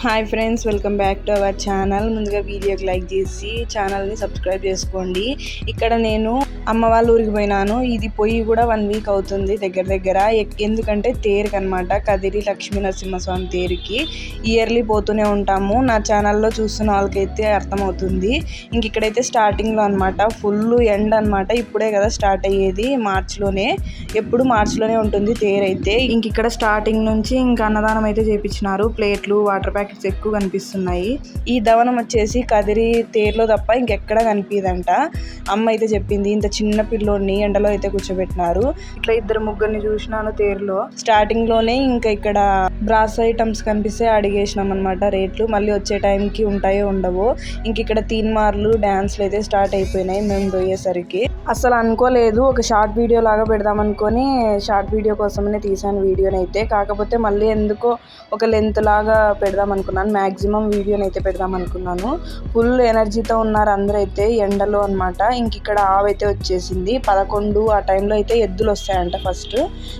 Hi friends welcome back to our channel ముందుగా వీడియోకి like చేసి ఛానల్ని సబ్స్క్రైబ్ చేసుకోండి. ఇక్కడ నేను అమ్మ వాళ్ళ ఊరికి పోయినాను. ఇది పోయి కూడా వన్ వీక్ అవుతుంది దగ్గర దగ్గర. ఎక్- ఎందుకంటే తేరుకి అనమాట కదిరి లక్ష్మీ నరసింహస్వామి తేరుకి. ఇయర్లీ పోతూనే ఉంటాము. నా ఛానల్లో చూస్తున్న వాళ్ళకైతే అర్థమవుతుంది. ఇంక ఇక్కడైతే స్టార్టింగ్లో అనమాట ఫుల్ ఎండ్ అనమాట ఇప్పుడే కదా స్టార్ట్ అయ్యేది మార్చ్లోనే ఎప్పుడు మార్చ్లోనే ఉంటుంది తేరు అయితే ఇంక ఇక్కడ స్టార్టింగ్ నుంచి ఇంకా అన్నదానం అయితే చేపించినారు. ప్లేట్లు వాటర్ ప్యాకెట్స్ ఎక్కువ కనిపిస్తున్నాయి. ఈ దవనం వచ్చేసి కదిరి తేరులో తప్ప ఇంకెక్కడ కనిపించదంట అమ్మ అయితే చెప్పింది ఇంత చిన్న పిల్లోడిని ఎండలో అయితే కూర్చోబెట్టినారు. ఇట్లా ఇద్దరు ముగ్గురిని చూసినాను తేరులో. స్టార్టింగ్లోనే ఇంకా ఇక్కడ బ్రాస్ ఐటమ్స్ కనిపిస్తే అడిగేసినాం అనమాట రేట్లు. మళ్ళీ వచ్చే టైంకి ఉంటాయో ఉండవో. ఇంక ఇక్కడ తీన్మార్లు డ్యాన్స్లు అయితే స్టార్ట్ అయిపోయినాయి. మేము పోయేసరికి. అసలు అనుకోలేదు. ఒక షార్ట్ వీడియో లాగా పెడదాం అనుకొని షార్ట్ వీడియో కోసమనే తీసాను వీడియోని అయితే కాకపోతే మళ్ళీ ఎందుకో ఒక లెంత్ లాగా పెడదాం అనుకున్నాను. మ్యాక్సిమం వీడియోని అయితే పెడదాం అనుకున్నాను. ఫుల్ ఎనర్జీతో ఉన్నారు అందరూ అయితే ఎండలో అనమాట ఇంక ఇక్కడ ఆవైతే వచ్చేసింది. పదకొండు ఆ టైంలో అయితే ఎద్దులు వస్తాయంట ఫస్ట్.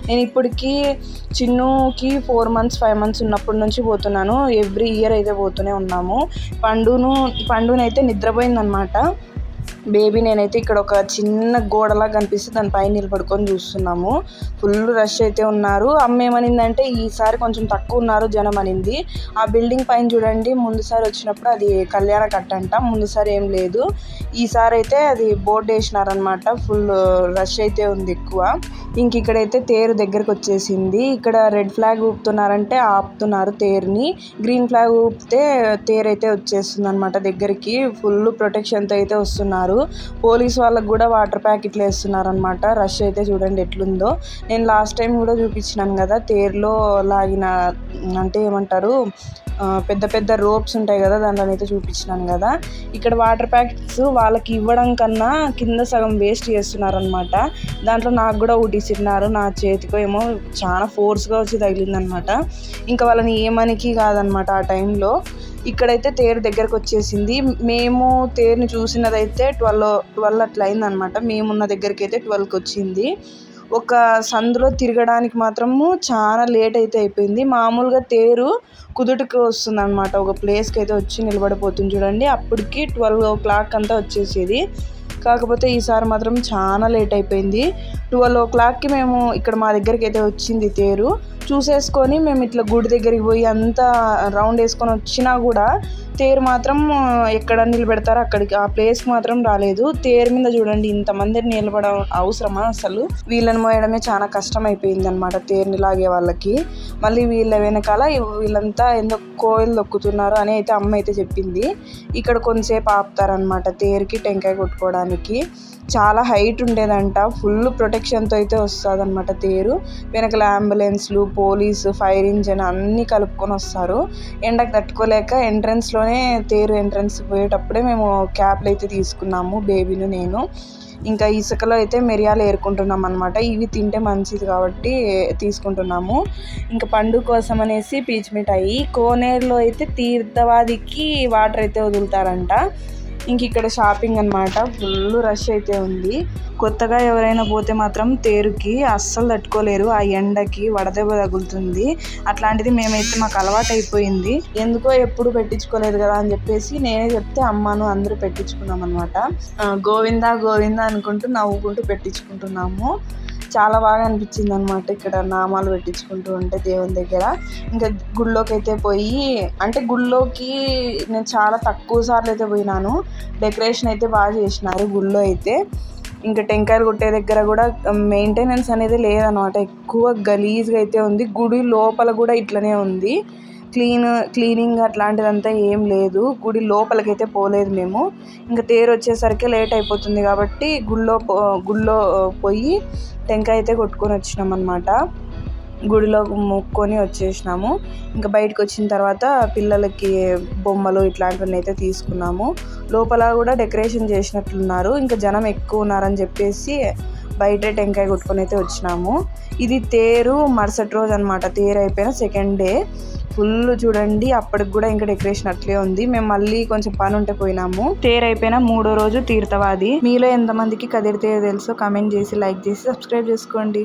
నేను ఇప్పటికీ చిన్నుకి ఫోర్ మంత్స్ ఫైవ్ మంత్స్ ఉన్నప్పటి నుంచి పోతున్నాను. ఎవ్రీ ఇయర్ అయితే పోతూనే ఉన్నాము. పండును పండునైతే నిద్రపోయిందనమాట బేబీ నేనైతే ఇక్కడ ఒక చిన్న గోడలా కనిపిస్తే దాని పైన నిలబడుకొని చూస్తున్నాము. ఫుల్ రష్ అయితే ఉన్నారు. అమ్మ ఏమనిందంటే ఈసారి కొంచెం తక్కువ ఉన్నారు జనం అనింది. ఆ బిల్డింగ్ పైన చూడండి ముందుసారి వచ్చినప్పుడు అది కళ్యాణ కట్ట అంట ముందుసారి ఏం లేదు. ఈసారి అయితే అది బోర్డు వేసినారనమాట ఫుల్ రష్ అయితే ఉంది ఎక్కువ. ఇంక ఇక్కడైతే తేరు దగ్గరకు వచ్చేసింది. ఇక్కడ రెడ్ ఫ్లాగ్ ఊపుతున్నారంటే ఆపుతున్నారు తేరుని. గ్రీన్ ఫ్లాగ్ ఊపితే తేరు అయితే వచ్చేస్తుంది అనమాట దగ్గరికి. ఫుల్ ప్రొటెక్షన్తో అయితే వస్తున్నారు. పోలీస్ వాళ్ళకు కూడా వాటర్ ప్యాకెట్లు వేస్తున్నారు అనమాట రష్ అయితే చూడండి ఎట్లుందో. నేను లాస్ట్ టైం కూడా చూపించినాను కదా తేరులో లాగిన అంటే ఏమంటారు పెద్ద పెద్ద రోప్స్ ఉంటాయి కదా దాంట్లో అయితే చూపించినాను కదా. ఇక్కడ వాటర్ ప్యాకెట్స్ వాళ్ళకి ఇవ్వడం కన్నా కింద సగం వేస్ట్ చేస్తున్నారనమాట దాంట్లో నాకు కూడా ఒకటి నా చేతికో ఏమో చాలా ఫోర్స్గా వచ్చి తగిలిందనమాట ఇంకా వాళ్ళని ఏమనికి కాదనమాట ఆ టైంలో ఇక్కడైతే తేరు దగ్గరకు వచ్చేసింది మేము తేరుని చూసినదైతే ట్వెల్వ్ ట్వెల్వ్ అట్లా అయిందనమాట మేమున్న దగ్గరికి అయితే ట్వెల్వ్కి వచ్చింది ఒక సందులో తిరగడానికి మాత్రము చాలా లేట్ అయితే అయిపోయింది. మామూలుగా తేరు కుదుటికి వస్తుంది అనమాట ఒక ప్లేస్కి అయితే వచ్చి నిలబడిపోతుంది చూడండి. అప్పటికి ట్వెల్వ్ ఓ క్లాక్ అంతా వచ్చేసేది. కాకపోతే ఈసారి మాత్రం చాలా లేట్ అయిపోయింది. ట్వెల్వ్ ఓ క్లాక్కి మేము ఇక్కడ మా దగ్గరికి అయితే వచ్చింది తేరు. చూసేసుకొని మేము ఇట్లా గుడి దగ్గరికి పోయి అంతా రౌండ్ వేసుకొని వచ్చినా కూడా తేరు మాత్రం ఎక్కడ నిలబెడతారో అక్కడికి ఆ ప్లేస్కి మాత్రం రాలేదు. తేరు మీద చూడండి ఇంతమంది నిలబడడం అవసరమా అసలు? వీళ్ళని మోయడమే చాలా కష్టం అయిపోయింది అనమాట తేరుని లాగే వాళ్ళకి. మళ్ళీ వీళ్ళ వెనకాల వీళ్ళంతా ఏందో కోయిలు దొక్కుతున్నారు అని అయితే అమ్మ అయితే చెప్పింది. ఇక్కడ కొంతసేపు ఆపుతారనమాట తేరుకి టెంకాయ కొట్టుకోవడానికి. చాలా హైట్ ఉండేదంట. ఫుల్ ప్రొటెక్షన్తో అయితే వస్తుంది అనమాట తేరు. వెనకల అంబులెన్స్లు పోలీసు ఫైర్ ఇంజన్ అన్నీ కలుపుకొని వస్తారు. ఎండకు తట్టుకోలేక ఎంట్రన్స్లోనే తేరు ఎంట్రన్స్ పోయేటప్పుడే మేము క్యాప్లు అయితే తీసుకున్నాము బేబీను నేను. ఇంకా ఇసుకలో అయితే మిరియాలు ఏరుకుంటున్నాం అనమాట ఇవి తింటే మంచిది కాబట్టి తీసుకుంటున్నాము. ఇంకా పండు కోసం అనేసి పీచ్ మిఠాయి. కోనేరులో అయితే తీర్థవాదికి వాటర్ అయితే వదులుతారంట. ఇంక ఇక్కడ షాపింగ్ అనమాట ఫుల్ రష్ అయితే ఉంది. కొత్తగా ఎవరైనా పోతే మాత్రం తేరుకి అస్సలు తట్టుకోలేరు. ఆ ఎండకి వడదెబ్బ తగులుతుంది. అట్లాంటిది మేమైతే మాకు అలవాటు అయిపోయింది ఎందుకో ఎప్పుడు పెట్టించుకోలేదు కదా అని చెప్పేసి నేనే చెప్తే అమ్మను అందరూ పెట్టించుకున్నాం అనమాట గోవిందా గోవిందా అనుకుంటూ నవ్వుకుంటూ పెట్టించుకుంటున్నాము. చాలా బాగా అనిపించింది అనమాట ఇక్కడ నామాలు పెట్టించుకుంటూ ఉంటే దేవుని దగ్గర. ఇంకా గుళ్ళోకి అయితే పోయి అంటే గుళ్ళోకి నేను చాలా తక్కువ సార్లు అయితే పోయినాను. డెకరేషన్ అయితే బాగా చేసినారు గుళ్ళో అయితే. ఇంకా టెంకాయలు కొట్టే దగ్గర కూడా మెయింటెనెన్స్ అనేది లేదనమాట ఎక్కువ గలీజ్గా అయితే ఉంది. గుడి లోపల కూడా ఇట్లనే ఉంది. క్లీన్ క్లీనింగ్ అట్లాంటిదంతా ఏం లేదు. గుడి లోపలికైతే పోలేదు మేము. ఇంకా తేరు వచ్చేసరికి లేట్ అయిపోతుంది కాబట్టి గుళ్ళో పో గుళ్ళో పోయి టెంకాయ అయితే కొట్టుకొని వచ్చినాం అనమాట గుడిలో మొక్కుకొని వచ్చేసినాము. ఇంకా బయటకు వచ్చిన తర్వాత పిల్లలకి బొమ్మలు ఇట్లాంటివన్నీ అయితే తీసుకున్నాము. లోపల కూడా డెకరేషన్ చేసినట్లున్నారు. ఇంకా జనం ఎక్కువ ఉన్నారని చెప్పేసి బయటే టెంకాయ కొట్టుకొని అయితే వచ్చినాము. ఇది తేరు మరుసటి రోజు అనమాట తేరు అయిపోయిన సెకండ్ డే ఫుల్ చూడండి అప్పటికి కూడా ఇంకా డెకరేషన్ అట్లే ఉంది. మేము మళ్ళీ కొంచెం పని ఉంటే పోయినాము. తేరు అయిపోయిన మూడో రోజు తీర్థవాది. మీలో ఎంతమందికి కదిరితే తెలుసో కమెంట్ చేసి లైక్ చేసి సబ్స్క్రైబ్ చేసుకోండి.